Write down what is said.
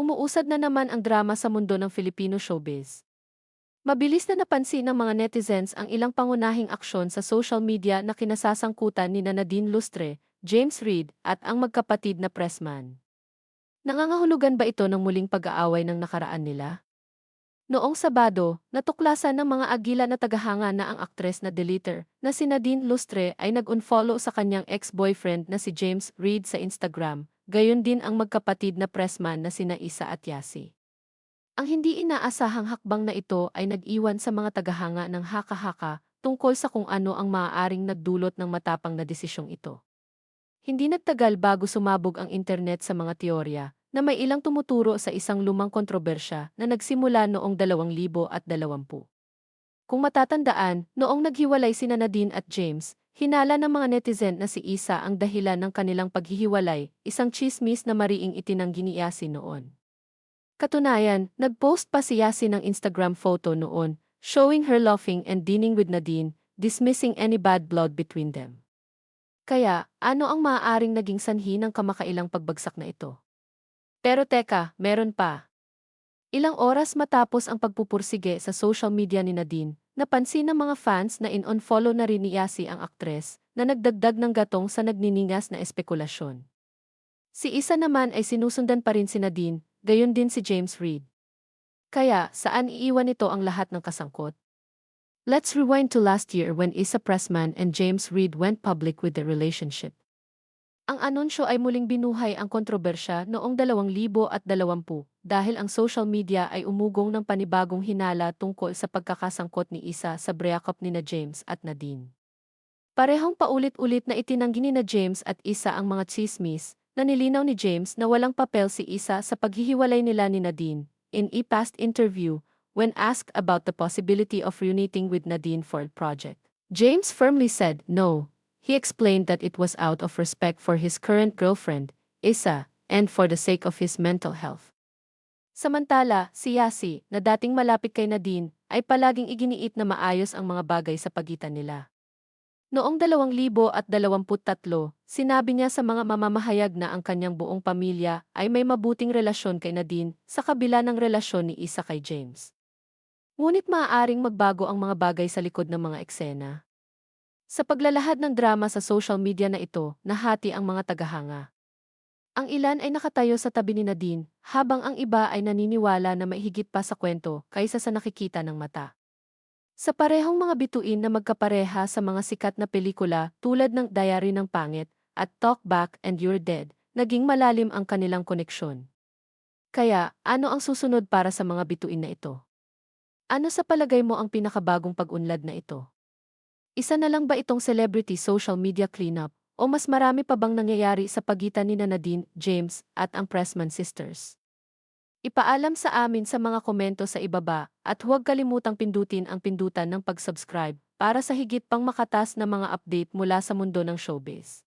Umuusad na naman ang drama sa mundo ng Filipino showbiz. Mabilis na napansin ng mga netizens ang ilang pangunahing aksyon sa social media na kinasasangkutan ni Nadine Lustre, James Reid, at ang magkapatid na pressman. Nangangahulugan ba ito ng muling pag-aaway ng nakaraan nila? Noong Sabado, natuklasan ng mga agila na tagahanga na ang aktres na deleter na si Nadine Lustre ay nag-unfollow sa kanyang ex-boyfriend na si James Reid sa Instagram, gayon din ang magkapatid na pressman na sina Isa at Yasi. Ang hindi inaasahang hakbang na ito ay nag-iwan sa mga tagahanga ng haka-haka tungkol sa kung ano ang maaaring nagdulot ng matapang na desisyong ito. Hindi nagtagal bago sumabog ang internet sa mga teorya na may ilang tumuturo sa isang lumang kontrobersya na nagsimula noong 2020. Kung matatandaan, noong naghiwalay sina Nadine at James, hinala ng mga netizen na si Isa ang dahilan ng kanilang paghihiwalay, isang chismis na mariing itinanggi ni Yasi noon. Katunayan, nag-post pa si Yasi ng Instagram photo noon, showing her laughing and dining with Nadine, dismissing any bad blood between them. Kaya, ano ang maaaring naging sanhi ng kamakailang pagbagsak na ito? Pero teka, meron pa. Ilang oras matapos ang pagpupursige sa social media ni Nadine, napansin ng mga fans na in-unfollow na rin ni Yasi ang aktres, na nagdagdag ng gatong sa nagniningas na espekulasyon. Si Isa naman ay sinusundan pa rin si Nadine, gayon din si James Reid. Kaya, saan iiwan nito ang lahat ng kasangkot? Let's rewind to last year when Isa Pressman and James Reid went public with their relationship. Ang anunsyo ay muling binuhay ang kontrobersya noong 2020 dahil ang social media ay umugong ng panibagong hinala tungkol sa pagkakasangkot ni Isa sa breakup ni na James at Nadine. Parehong paulit-ulit na itinanggi ni na James at Isa ang mga chismis, na nilinaw ni James na walang papel si Isa sa paghihiwalay nila ni Nadine. In a past interview, when asked about the possibility of reuniting with Nadine for a project, James firmly said no. He explained that it was out of respect for his current girlfriend, Isa, and for the sake of his mental health. Samantala, si Yasi, na dating malapit kay Nadine, ay palaging iginiit na maayos ang mga bagay sa pagitan nila. Noong 2023, sinabi niya sa mga mamamahayag na ang kanyang buong pamilya ay may mabuting relasyon kay Nadine sa kabila ng relasyon ni Isa kay James. Ngunit maaaring magbago ang mga bagay sa likod ng mga eksena. Sa paglalahad ng drama sa social media na ito, nahati ang mga tagahanga. Ang ilan ay nakatayo sa tabi ni Nadine, habang ang iba ay naniniwala na may higit pa sa kwento kaysa sa nakikita ng mata. Sa parehong mga bituin na magkapareha sa mga sikat na pelikula tulad ng Diary ng Pangit at Talk Back and You're Dead, naging malalim ang kanilang koneksyon. Kaya, ano ang susunod para sa mga bituin na ito? Ano sa palagay mo ang pinakabagong pag-unlad na ito? Isa na lang ba itong celebrity social media cleanup o mas marami pa bang nangyayari sa pagitan ni Nadine, James at ang Pressman sisters? Ipaalam sa amin sa mga komento sa ibaba at huwag kalimutang pindutin ang pindutan ng pag-subscribe para sa higit pang makatas na mga update mula sa mundo ng showbiz.